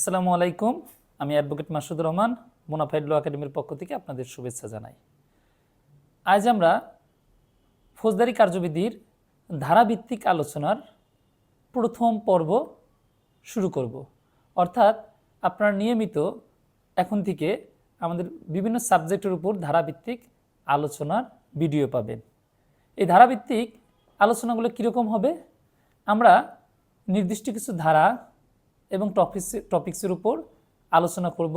আসসালামু আলাইকুম। আমি অ্যাডভোকেট মাসুদুর রহমান মোনাফাইড ল একাডেমির পক্ষ থেকে আপনাদের শুভেচ্ছা জানাই। আজ আমরা ফৌজদারি কার্যবিধির ধারাভিত্তিক আলোচনার প্রথম পর্ব শুরু করব। অর্থাৎ আপনারা নিয়মিত এখন থেকে আমাদের বিভিন্ন সাবজেক্টের উপর ধারাভিত্তিক আলোচনার ভিডিও পাবেন। এই ধারাভিত্তিক আলোচনাগুলো কীরকম হবে? আমরা নির্দিষ্ট কিছু ধারা এবং টপিক্স টপিক্সের উপর আলোচনা করব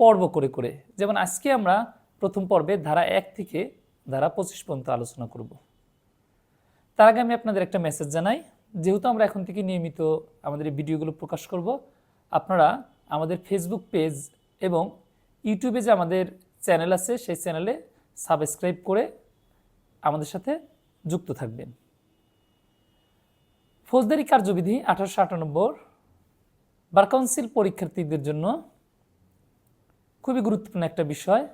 পর্ব করে করে। যেমন আজকে আমরা প্রথম পর্বে ধারা এক থেকে ধারা পঁচিশ পর্যন্ত আলোচনা করব। তার আগে আমি আপনাদের একটা মেসেজ জানাই। যেহেতু আমরা এখন থেকে নিয়মিত আমাদের এই ভিডিওগুলো প্রকাশ করব, আপনারা আমাদের ফেসবুক পেজ এবং ইউটিউবে যে আমাদের চ্যানেল আছে, সেই চ্যানেলে সাবস্ক্রাইব করে আমাদের সাথে যুক্ত থাকবেন। ফৌজদারি কার্যবিধি আঠারোশো আটানব্বই বার কাউন্সিল পরীক্ষার্থীদের জন্য খুবই গুরুত্বপূর্ণ একটা বিষয়,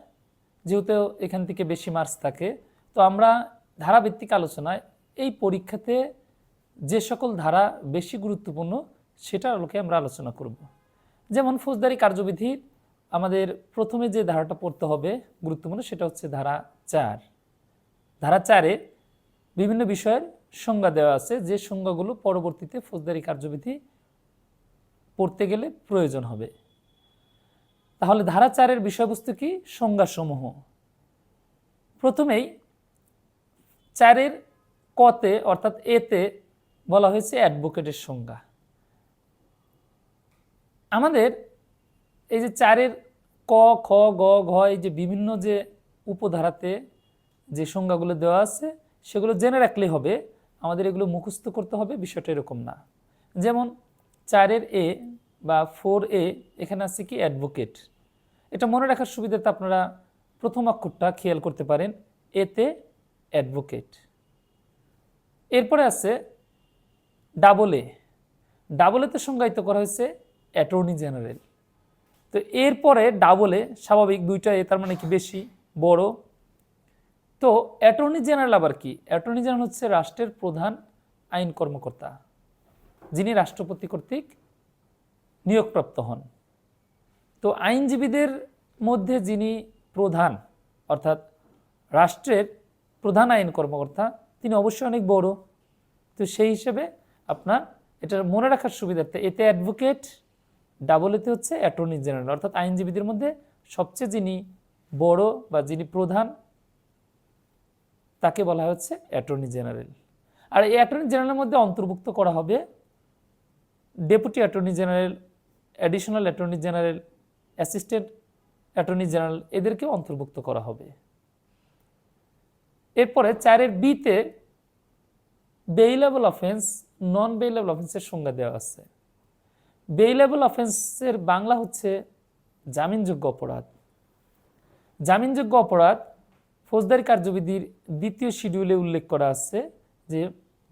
যেহেতু এখান থেকে বেশি মার্কস থাকে। তো আমরা ধারাভিত্তিক আলোচনায় এই পরীক্ষাতে যে সকল ধারা বেশি গুরুত্বপূর্ণ, সেটার আলোকে আমরা আলোচনা করব। যেমন ফৌজদারি কার্যবিধির আমাদের প্রথমে যে ধারাটা পড়তে হবে গুরুত্বপূর্ণ, সেটা হচ্ছে ধারা চার। ধারা চারে বিভিন্ন বিষয়ের সংজ্ঞা দেওয়া আছে, যে সংজ্ঞাগুলো পরবর্তীতে ফৌজদারি কার্যবিধি পড়তে গেলে প্রয়োজন হবে। তাহলে ধারা চারের বিষয়বস্তু কি? সংজ্ঞাসমূহ। প্রথমেই চারের কতে অর্থাৎ এতে বলা হয়েছে অ্যাডভোকেটের সংজ্ঞা। আমাদের এই যে চারের ক, খ, গ, ঘ, এই যে বিভিন্ন যে উপধারাতে যে সংজ্ঞাগুলো দেওয়া আছে, সেগুলো জেনে রাখলেই হবে। আমাদের এগুলো মুখস্থ করতে হবে, বিষয়টা এরকম না। যেমন চারের এ বা ফোর এ এখানে আছে কি অ্যাডভোকেট। এটা মনে রাখার সুবিধাতে আপনারা প্রথম অক্ষরটা খেয়াল করতে পারেন এতে অ্যাডভোকেট। এরপরে আছে ডাবল এ। ডাবল এতে সংজ্ঞায়িত করা হয়েছে অ্যাটর্নি জেনারেল। তো এরপরে ডাবলে স্বাভাবিক দুইটা এ, তার মানে কি বেশি, বড়। তো অ্যাটর্নি জেনারেল আবার কি? অ্যাটর্নি জেনারেল হচ্ছে রাষ্ট্রের প্রধান আইন কর্মকর্তা। যিনি রাষ্ট্রপতি কর্তৃক নিয়োগপ্রাপ্ত হন। তো আইনজীবীদের মধ্যে যিনি প্রধান, অর্থাৎ রাষ্ট্রের প্রধান আইন কর্মকর্তা, তিনি অবশ্যই অনেক বড়। তো সেই হিসেবে আপনার এটা মনে রাখার সুবিধার্থে এতে অ্যাডভোকেট ডাবল এতে হচ্ছে অ্যাটর্নি জেনারেল অর্থাৎ আইনজীবীদের মধ্যে সবচেয়ে যিনি বড় বা যিনি প্রধান, তাকে বলা হচ্ছে অ্যাটর্নি জেনারেল আর এই অ্যাটর্নি জেনারেলের মধ্যে অন্তর্ভুক্ত করা হবে deputy attorney general additional attorney general assistant attorney general এদেরকেও অন্তর্ভুক্ত করা হবে। এরপরে চারের বিতে বেইলেবল অফেন্স নন বেইলেবল অফেন্সের সংজ্ঞা দেওয়া আছে। বেইলেবল অফেন্সের বাংলা হচ্ছে জামিনযোগ্য অপরাধ। জামিনযোগ্য অপরাধ ফৌজদারি কার্যবিধির দ্বিতীয় শিডিউলে উল্লেখ করা আছে যে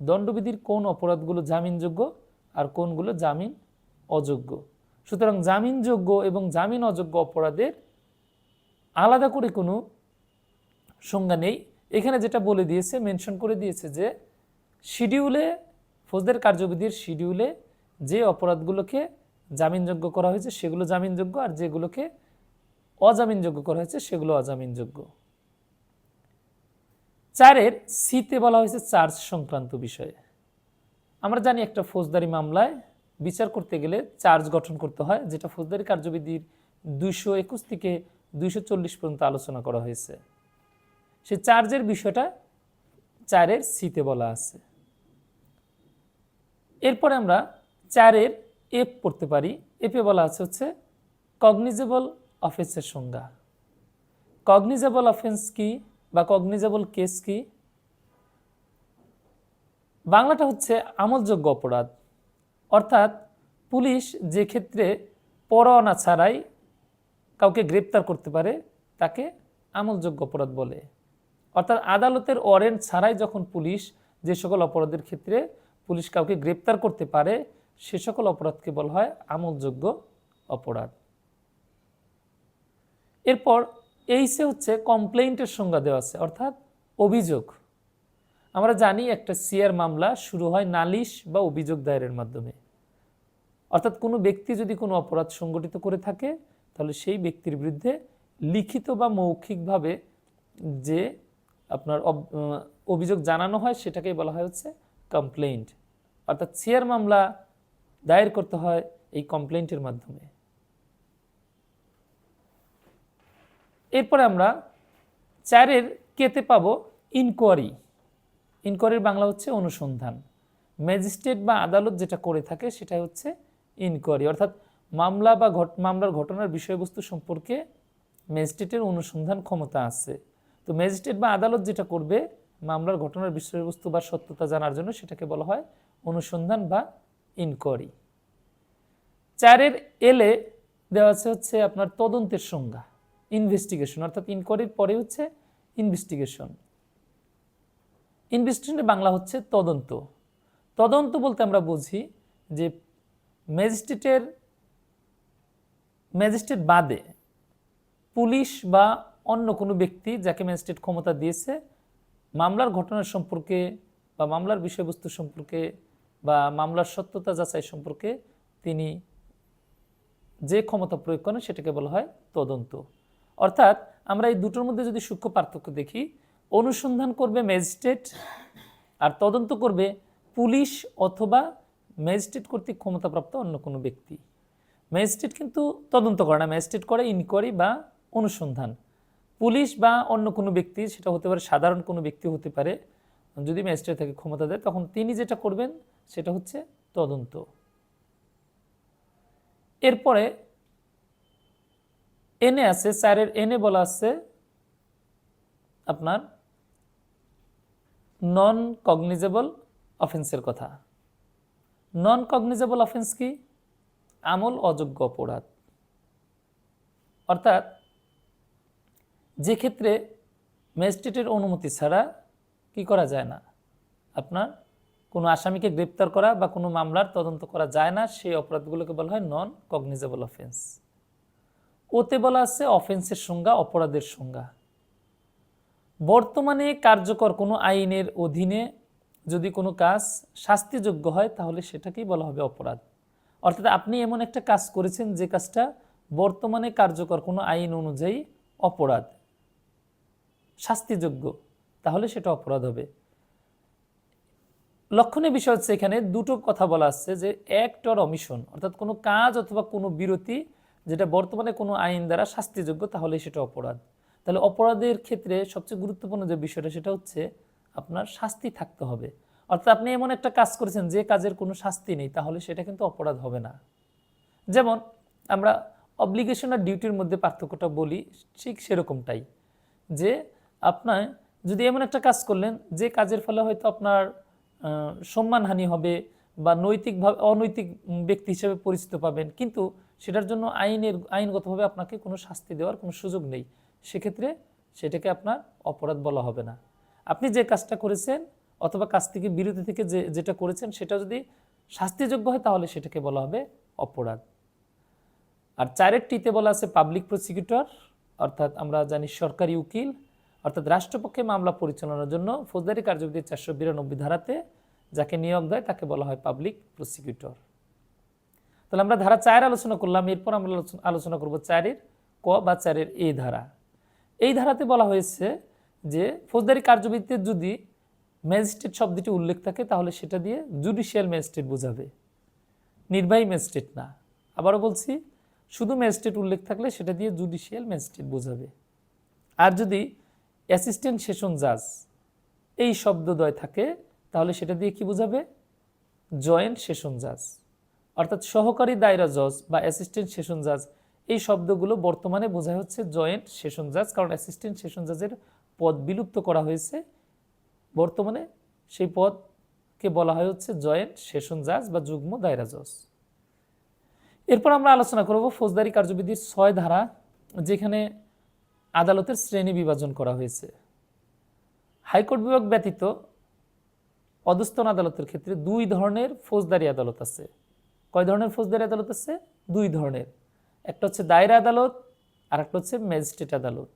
দণ্ডবিধির কোন অপরাধগুলো জামিনযোগ্য আর কোনগুলো? জামিন অযোগ্য। সুতরাং জামিনযোগ্য এবং জামিন অযোগ্য অপরাধের আলাদা করে কোনো সংজ্ঞা নেই। এখানে যেটা বলে দিয়েছে, মেনশন করে দিয়েছে যে শিডিউলে, ফৌজদের কার্যবিধির শিডিউলে যে অপরাধগুলোকে জামিনযোগ্য করা হয়েছে সেগুলো জামিনযোগ্য আর যেগুলোকে অজামিনযোগ্য করা হয়েছে সেগুলো অজামিনযোগ্য। চারের সিতে বলা হয়েছে চার্জ সংক্রান্ত বিষয়ে। আমরা জানি একটা ফৌজদারি মামলায় বিচার করতে গেলে চার্জ গঠন করতে হয়, যেটা ফৌজদারি কার্যবিধির দুইশো একুশ থেকে দুইশো চল্লিশ পর্যন্ত আলোচনা করা হয়েছে। সেই চার্জের বিষয়টা চারের সিতে বলা আছে। এরপরে আমরা চারের এফ পড়তে পারি। এফে বলা আছে হচ্ছে কগনিজেবল অফেন্সের সংজ্ঞা। কগনিজেবল অফেন্স কি বা কগনিজেবল কেস কি? বাংলাটা হচ্ছে আমলযোগ্য অপরাধ। অর্থাৎ পুলিশ যে ক্ষেত্রে পরোয়ানা ছাড়াই কাউকে গ্রেপ্তার করতে পারে, তাকে আমলযোগ্য অপরাধ বলে। অর্থাৎ আদালতের ওয়ারেন্ট ছাড়াই যখন পুলিশ যে সকল অপরাধের ক্ষেত্রে পুলিশ কাউকে গ্রেপ্তার করতে পারে, সে সকল অপরাধকে বলা হয় আমলযোগ্য অপরাধ। এরপর এইসে হচ্ছে কমপ্লেইন্টের সংজ্ঞা দেওয়া আছে, অর্থাৎ অভিযোগ। আমরা জানি একটা সিআর মামলা শুরু হয় নালিশ বা অভিযোগ দায়েরের মাধ্যমে। অর্থাৎ কোনো ব্যক্তি যদি কোনো অপরাধ সংগঠিত করে থাকে, তাহলে সেই ব্যক্তির বিরুদ্ধে লিখিত বা মৌখিকভাবে যে আপনার অভিযোগ জানানো হয়, সেটাকেই বলা হয় হচ্ছে কমপ্লেইন্ট অর্থাৎ সিয়ার মামলা দায়ের করতে হয় এই কমপ্লেইন্টের মাধ্যমে। এরপরে আমরা চারের কেতে পাবো ইনকোয়ারি ইনকোয়ারির বাংলা হচ্ছে অনুসন্ধান। ম্যাজিস্ট্রেট বা আদালত যেটা করে থাকে সেটা হচ্ছে ইনকোয়ারি। অর্থাৎ মামলা বা ঘট, মামলার ঘটনার বিষয়বস্তু সম্পর্কে ম্যাজিস্ট্রেটের অনুসন্ধান ক্ষমতা আছে। তো ম্যাজিস্ট্রেট বা আদালত যেটা করবে মামলার ঘটনার বিষয়বস্তু বা সত্যতা জানার জন্য সেটাকে বলা হয় অনুসন্ধান বা ইনকোয়ারি। চারের এলে দেওয়া আছে হচ্ছে আপনার তদন্তের সংজ্ঞা, ইনভেস্টিগেশন। অর্থাৎ ইনকোয়ারির পরে হচ্ছে ইনভেস্টিগেশন। ইনভেস্টিগেশনের বাংলা হচ্ছে তদন্ত। তদন্ত বলতে আমরা বুঝি যে ম্যাজিস্ট্রেটের ম্যাজিস্ট্রেট বাদে পুলিশ বা অন্য কোনো ব্যক্তি যাকে ম্যাজিস্ট্রেট ক্ষমতা দিয়েছে, মামলার ঘটনার সম্পর্কে বা মামলার বিষয়বস্তু সম্পর্কে বা মামলার সত্যতা যাচাই সম্পর্কে তিনি যে ক্ষমতা প্রয়োগ করেন সেটাকে বলা হয় তদন্ত। অর্থাৎ আমরা এই দুটোর মধ্যে যদি সূক্ষ্ম পার্থক্য দেখি অনুসন্ধান করবে ম্যাজিস্ট্রেট আর তদন্ত করবে পুলিশ অথবা ম্যাজিস্ট্রেট কর্তৃক ক্ষমতাপ্রাপ্ত অন্য কোনো ব্যক্তি। ম্যাজিস্ট্রেট কিন্তু তদন্ত করে না, ম্যাজিস্ট্রেট করে ইনকোয়ারি বা অনুসন্ধান। পুলিশ বা অন্য কোনো ব্যক্তি, সেটা হতে পারে সাধারণ কোনো ব্যক্তি হতে পারে, যদি ম্যাজিস্ট্রেট তাকে ক্ষমতা দেয়, তখন তিনি যেটা করবেন সেটা হচ্ছে তদন্ত। এরপরে এনে আছে চারের এনে বলা আছে আপনার নন কগনিজেবল অফেন্সের কথা। নন কগনিজেবল অফেন্স কি? আমল অযোগ্য অপরাধ। অর্থাৎ, যে ক্ষেত্রে ম্যাজিস্ট্রেটের অনুমতি ছাড়া কি করা যায় না? আপনার কোনো আসামিকে গ্রেপ্তার করা বা কোনো মামলার তদন্ত করা যায় না, সেই অপরাধগুলোকে বলা হয় নন কগনিজেবল অফেন্স ওতে বলা আছে অফেন্সের সংজ্ঞা, অপরাধের সংজ্ঞা। বর্তমানে কার্যকর কোনো আইনের অধীনে যদি কোনো কাজ শাস্তিযোগ্য হয়, তাহলে সেটাকেই বলা হবে অপরাধ। অর্থাৎ আপনি এমন একটা কাজ করেছেন, যে কাজটা বর্তমানে কার্যকর কোনো আইন অনুযায়ী অপরাধ, শাস্তিযোগ্য, তাহলে সেটা অপরাধ হবে। লক্ষণীয় বিষয় হচ্ছে এখানে দুটো কথা বলা আছে, যে অ্যাক্ট অর অমিশন অর্থাৎ কোনো কাজ অথবা কোনো বিরতি যেটা বর্তমানে কোনো আইন দ্বারা শাস্তিযোগ্য, তাহলে সেটা অপরাধ। তাহলে অপরাধের ক্ষেত্রে সবচেয়ে গুরুত্বপূর্ণ যে বিষয়টা সেটা হচ্ছে আপনার শাস্তি থাকতে হবে। অর্থাৎ আপনি এমন একটা কাজ করেছেন যে কাজের কোনো শাস্তি নেই, তাহলে সেটা কিন্তু অপরাধ হবে না। যেমন আমরা অব্লিগেশন আর ডিউটির মধ্যে পার্থক্যটা বলি, ঠিক সেরকমটাই যে আপনার যদি এমন একটা কাজ করলেন যে কাজের ফলে হয়তো আপনার সম্মানহানি হবে বা নৈতিকভাবে অনৈতিক ব্যক্তি হিসেবে পরিচিত পাবেন, কিন্তু সেটার জন্য আইনের, আইনগতভাবে আপনাকে কোনো শাস্তি দেওয়ার কোনো সুযোগ নেই। সেক্ষেত্রে সেটাকে আপনার অপরাধ বলা হবে না। আপনি যে কাজটা করেছেন অথবা কাজ থেকে, বিরতি থেকে যে, যেটা করেছেন সেটা যদি শাস্তিযোগ্য হয় তাহলে সেটাকে বলা হবে অপরাধ। আর চারের টিতে বলা আছে পাবলিক প্রসিকিউটর অর্থাৎ আমরা জানি সরকারি উকিল, অর্থাৎ রাষ্ট্রপক্ষে মামলা পরিচালনার জন্য ফৌজদারি কার্যবিধির চারশো বিরানব্বই ধারাতে যাকে নিয়োগ দেয় তাকে বলা হয় পাবলিক প্রসিকিউটর তাহলে আমরা ধারা চার আলোচনা করলাম, এরপর আমরা আলোচনা- আলোচনা করব চারের ক বা চারের এই ধারা। এই ধারাতে বলা হয়েছে যে ফৌজদারি কার্যবিধিতে যদি ম্যাজিস্ট্রেট শব্দটি উল্লেখ থাকে, তাহলে সেটা দিয়ে জুডিশিয়াল ম্যাজিস্ট্রেট বোঝাবে। নির্বাহী ম্যাজিস্ট্রেট না। আবারও বলছি, শুধু ম্যাজিস্ট্রেট উল্লেখ থাকলে সেটা দিয়ে জুডিশিয়াল ম্যাজিস্ট্রেট বোঝাবে। আর যদি অ্যাসিস্ট্যান্ট সেশন জাজ এই শব্দদ্বয় থাকে, তাহলে সেটা দিয়ে কি বোঝাবে? জয়েন্ট সেশন জাজ। অর্থাৎ সহকারী দায়রা জজ বা অ্যাসিস্ট্যান্ট সেশন জাজ এই শব্দগুলো বর্তমানে বোঝায় হচ্ছে জয়েন্ট সেশন জাজ কারণ অ্যাসিস্ট্যান্ট সেশন জাজের পদ বিলুপ্ত করা হয়েছে। বর্তমানে সেই পদকে বলা হয় হচ্ছে জয়েন্ট সেশন জাজ বা যুগ্ম দায়রা জজ। এরপর আমরা আলোচনা করব ফৌজদারি কার্যবিধির ছয় ধারা, যেখানে আদালতের শ্রেণি বিভাজন করা হয়েছে। হাইকোর্ট বিভাগ ব্যতীত অধস্তন আদালতের ক্ষেত্রে দুই ধরনের ফৌজদারি আদালত আছে। কয় ধরনের ফৌজদারি আদালত আছে? দুই ধরনের। একটা হচ্ছে দায়রা আদালত আর একটা হচ্ছে ম্যাজিস্ট্রেট আদালত।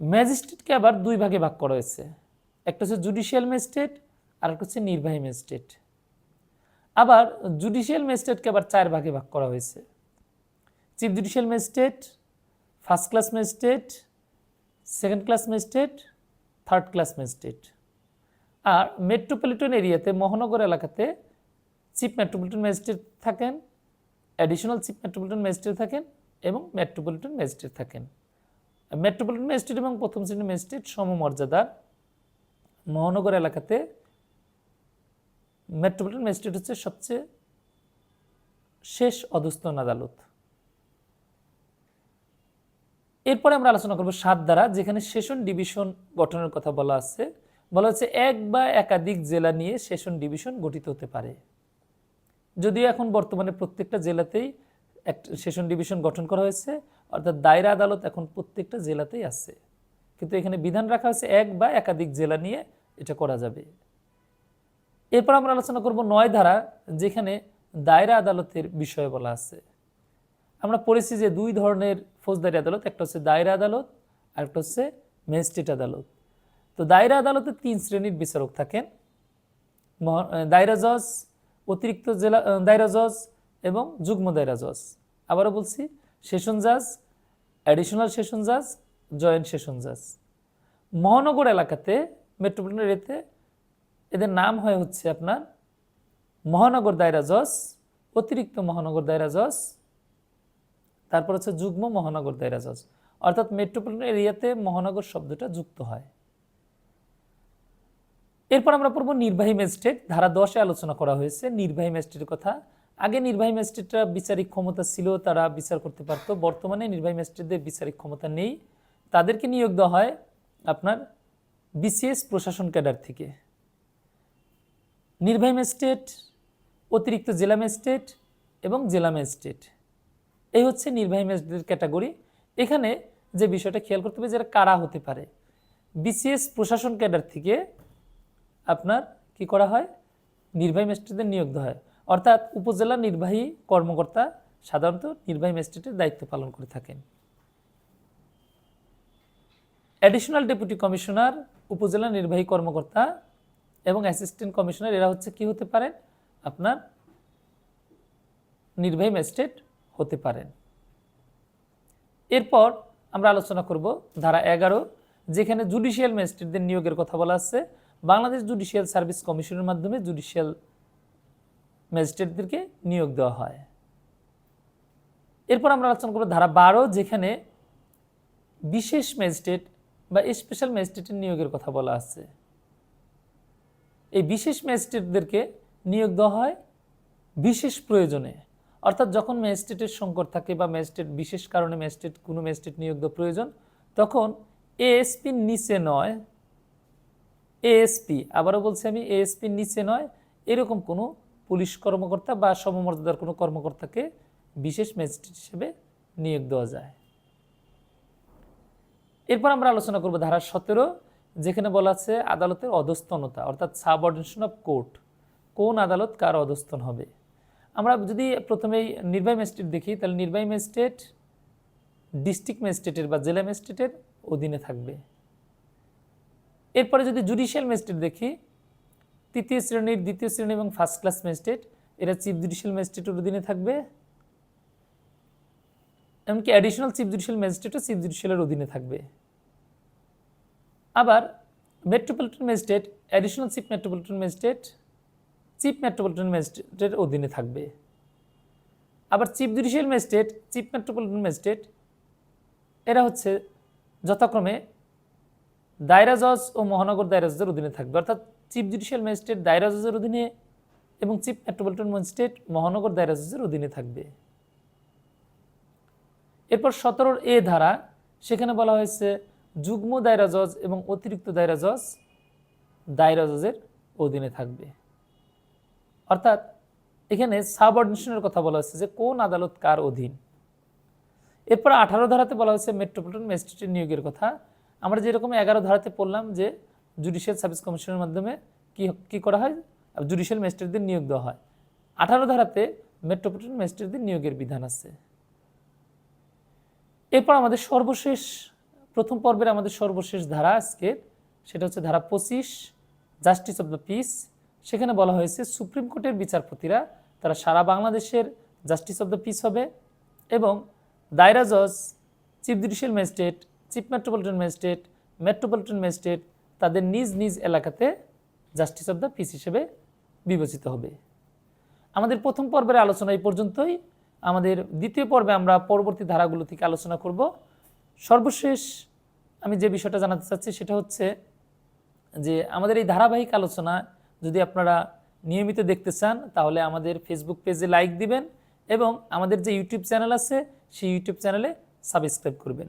ম্যাজিস্ট্রেটকে আবার দুই ভাগে ভাগ করা হয়েছে। একটা হচ্ছে জুডিশিয়াল ম্যাজিস্ট্রেট আর একটা হচ্ছে নির্বাহী ম্যাজিস্ট্রেট। আবার জুডিশিয়াল ম্যাজিস্ট্রেটকে আবার চার ভাগে ভাগ করা হয়েছে। Chief judicial magistrate, first class magistrate, second class magistrate, third class magistrate. আর মেট্রোপলিটন এরিয়াতে মহানগর এলাকাতে চিফ মেট্রোপলিটন ম্যাজিস্ট্রেট থাকেন অ্যাডিশনাল চিফ মেট্রোপলিটন ম্যাজিস্ট্রেট থাকেন এবং মেট্রোপলিটন ম্যাজিস্ট্রেট থাকেন। মেট্রোপলিটন ম্যাজিস্ট্রেট এবং প্রথম শ্রেণির ম্যাজিস্ট্রেট সমমর্যাদার মহানগর এলাকাতে মেট্রোপলিটন ম্যাজিস্ট্রেট হচ্ছে সবচেয়ে শেষ অধস্তন আদালত। এরপরে আমরা আলোচনা করব সাত দ্বারা, যেখানে সেশন ডিভিশন গঠনের কথা বলা আছে। বলা হচ্ছে এক বা একাধিক জেলা নিয়ে সেশন ডিভিশন গঠিত হতে পারে। যদিও এখন বর্তমানে প্রত্যেকটা জেলাতেই একটা সেশন ডিভিশন গঠন করা হয়েছে, অর্থাৎ দায়রা আদালত এখন প্রত্যেকটা জেলাতেই আছে। কিন্তু এখানে বিধান রাখা হয়েছে এক বা একাধিক জেলা নিয়ে এটা করা যাবে। এরপর আমরা আলোচনা করব নয় ধারা, যেখানে দায়রা আদালতের বিষয়ে বলা আছে। আমরা পড়েছি যে দুই ধরনের ফৌজদারি আদালত, একটা হচ্ছে দায়রা আদালত আর একটা হচ্ছে ম্যাজিস্ট্রেট আদালত। তো দায়রা আদালতে তিন শ্রেণির বিচারক থাকেন। দায়রা জজ, অতিরিক্ত জেলা দায়রা জজ এবং যুগ্ম দায়রা জজ। আবারও বলছি, সেশন জাজ, অ্যাডিশনাল সেশন জাজ, জয়েন্ট সেশন জাজ। মহানগর এলাকাতে মেট্রোপলিটন এরিয়াতে এদের নাম হয় হচ্ছে আপনার মহানগর দায়রা জজ, অতিরিক্ত মহানগর দায়রা জজ, তারপর হচ্ছে যুগ্ম মহানগর দায়রা জজ। অর্থাৎ মেট্রোপলিটন এরিয়াতে মহানগর শব্দটা যুক্ত হয়। এরপর আমরা পড়ব নির্বাহী ম্যাজিস্ট্রেট। ধারা দশে আলোচনা করা হয়েছে। নির্বাহী ম্যাজিস্ট্রেটের কথা। আগে নির্বাহী ম্যাজিস্ট্রেটরা বিচারিক ক্ষমতা ছিল, তারা বিচার করতে পারতো। বর্তমানে নির্বাহী ম্যাজিস্ট্রেটদের বিচারিক ক্ষমতা নেই। তাদেরকে নিয়োগ দেওয়া হয় আপনার বিসিএস প্রশাসন ক্যাডার থেকে। নির্বাহী ম্যাজিস্ট্রেট, অতিরিক্ত জেলা ম্যাজিস্ট্রেট এবং জেলা ম্যাজিস্ট্রেট। এই হচ্ছে নির্বাহী ম্যাজিস্ট্রেট ক্যাটাগরি। এখানে যে বিষয়টা খেয়াল করতে হবে, যারা কারা হতে পারে। বিসিএস প্রশাসন ক্যাডার থেকে আপনার কি করা হয়? নির্বাহী ম্যাজিস্ট্রেটদের নিয়োগ দেওয়া হয়। অর্থাৎ উপজেলা নির্বাহী কর্মকর্তা সাধারণত নির্বাহী ম্যাজিস্ট্রেটের দায়িত্ব পালন করে থাকেন। অ্যাডিশনাল ডেপুটি কমিশনার উপজেলা নির্বাহী কর্মকর্তা এবং অ্যাসিস্ট্যান্ট কমিশনার এরা হচ্ছে কি হতে পারেন? আপনার নির্বাহী ম্যাজিস্ট্রেট হতে পারেন। এরপর আমরা আলোচনা করব ধারা এগারো, যেখানে জুডিশিয়াল ম্যাজিস্ট্রেটদের নিয়োগের কথা বলা আছে। বাংলাদেশ জুডিশিয়াল সার্ভিস কমিশনের মাধ্যমে জুডিশিয়াল ম্যাজিস্ট্রেটদেরকে নিয়োগ দেওয়া হয়। এরপর আমরা আলোচনা করব ধারা বারো, যেখানে বিশেষ ম্যাজিস্ট্রেট বা স্পেশাল ম্যাজিস্ট্রেটের নিয়োগের কথা বলা আছে। এই বিশেষ ম্যাজিস্ট্রেটদেরকে নিয়োগ দেওয়া হয় বিশেষ প্রয়োজনে। অর্থাৎ যখন ম্যাজিস্ট্রেটের সংকট থাকে বা ম্যাজিস্ট্রেট, বিশেষ কারণে ম্যাজিস্ট্রেট, কোনো ম্যাজিস্ট্রেট নিয়োগ দেওয়া প্রয়োজন, তখন এএসপির নিচে নয় এএসপি আবারও বলছি আমি এএসপির নিচে নয়, এরকম কোনো পুলিশ কর্মকর্তা বা সমমর্যাদার কোনো কর্মকর্তাকে বিশেষ ম্যাজিস্ট্রেট হিসেবে নিয়োগ দেওয়া যায়। এরপর আমরা আলোচনা করব ধারা সতেরো, যেখানে বলা আছে আদালতের অধস্তনতা, অর্থাৎ সাবঅর্ডিনেশন অফ কোর্ট। কোন আদালত কার অধস্তন হবে? আমরা যদি প্রথমেই নির্বাহী ম্যাজিস্ট্রেট দেখি, তাহলে নির্বাহী ম্যাজিস্ট্রেট ডিস্ট্রিক্ট ম্যাজিস্ট্রেটের বা জেলা ম্যাজিস্ট্রেটের অধীনে থাকবে। এরপরে যদি জুডিশিয়াল ম্যাজিস্ট্রেট দেখি, তৃতীয় শ্রেণির, দ্বিতীয় শ্রেণি এবং ফার্স্ট ক্লাস ম্যাজিস্ট্রেট এরা চিফ জুডিশিয়াল ম্যাজিস্ট্রেটের অধীনে থাকবে। এমনকি অ্যাডিশনাল চিফ জুডিশিয়াল ম্যাজিস্ট্রেটও চিফ জুডিশিয়ালের অধীনে থাকবে। আবার metropolitan magistrate additional chief metropolitan magistrate chief metropolitan ম্যাজিস্ট্রেটের অধীনে থাকবে। আবার chief judicial magistrate chief metropolitan magistrate এরা হচ্ছে যথাক্রমে দায়রা জজ ও মহানগর দায়রা জজের অধীনে থাকবে। অর্থাৎ চিফ জুডিশিয়াল ম্যাজিস্ট্রেট দায়রা জজের অধীনে এবং চিফ মেট্রোপলিটন ম্যাজিস্ট্রেট মহানগর দায়রা জজের অধীনে থাকবে। এরপর সতেরোর এ ধারা, সেখানে বলা হয়েছে যুগ্ম দায়রা জজ এবং অতিরিক্ত দায়রা জজ দায়রা জজের অধীনে থাকবে। অর্থাৎ এখানে সাবঅর্ডিনেশনের কথা বলা হয়েছে যে কোন আদালত কার অধীন। এরপর আঠারো ধারাতে বলা হয়েছে মেট্রোপলিটন ম্যাজিস্ট্রেটের নিয়োগের কথা। আমরা যেরকম এগারো ধারাতে পড়লাম যে জুডিশিয়াল সার্ভিস কমিশনের মাধ্যমে কি কী করা হয়? জুডিশিয়াল ম্যাজিস্ট্রেটদের নিয়োগ দেওয়া হয়। আঠারো ধারাতে মেট্রোপলিটন ম্যাজিস্ট্রেটদের নিয়োগের বিধান আছে। এরপর আমাদের সর্বশেষ, প্রথম পর্বের আমাদের সর্বশেষ ধারা আজকে, সেটা হচ্ছে ধারা পঁচিশ জাস্টিস অফ দ্য পিস সেখানে বলা হয়েছে সুপ্রিম কোর্টের বিচারপতিরা, তারা সারা বাংলাদেশের জাস্টিস অব দ্য পিস হবে এবং দায়রা জজ chief judicial magistrate chief metropolitan magistrate metropolitan magistrate তাদের নিজ নিজ এলাকাতে জাস্টিস অব দ্য পিস হিসেবে বিবেচিত হবে। আমাদের প্রথম পর্বের আলোচনা এই পর্যন্তই। আমাদের দ্বিতীয় পর্বে আমরা পরবর্তী ধারাগুলো থেকে আলোচনা করব। সর্বশেষ আমি যে বিষয়টা জানাতে চাচ্ছি সেটা হচ্ছে যে আমাদের এই ধারাবাহিক আলোচনা যদি আপনারা নিয়মিত দেখতে চান, তাহলে আমাদের ফেসবুক পেজে লাইক দিবেন এবং আমাদের যে ইউটিউব চ্যানেল আছে, সেই ইউটিউব চ্যানেলে সাবস্ক্রাইব করবেন।